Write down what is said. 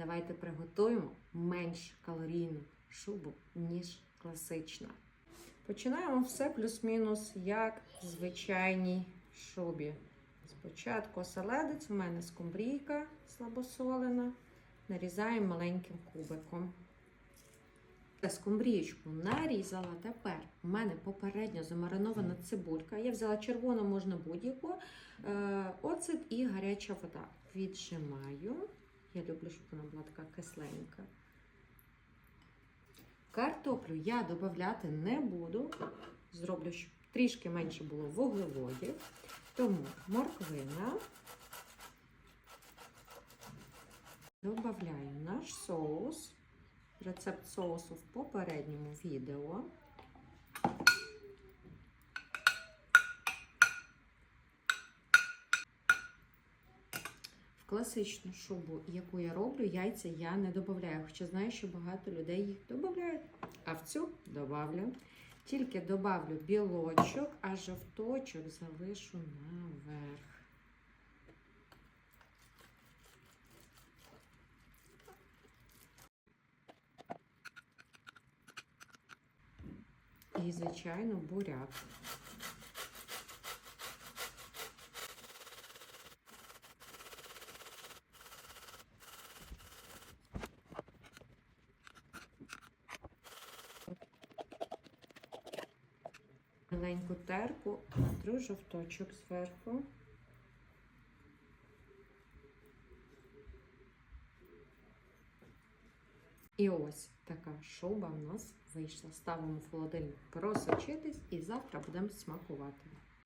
Давайте приготуємо менш калорійну шубу, ніж класична. Починаємо все плюс-мінус, як в звичайній шубі. Спочатку оселедець, у мене скумбрійка слабосолена. Нарізаємо маленьким кубиком. Скумбрієчку нарізала. Тепер у мене попередньо замаринована цибулька. Я взяла червону, можна будь-яку. Е, Оцет і гаряча вода. Віджимаю. Я люблю, щоб вона була така кисленька. Картоплю я додати не буду. Зроблю, щоб трішки менше було вуглеводів. Тому морквина. Добавляю наш соус. Рецепт соусу в попередньому відео. Класичну шубу, яку я роблю, яйця я не додаю, хоча знаю, що багато людей їх додають. А в цю додавлю. Тільки додавлю білочок, а жовточок залишу наверх. І, звичайно, буряк. Маленьку терку, натру жовточок зверху. І ось така шуба в нас вийшла. Ставимо в холодильник просочитись і завтра будемо смакувати.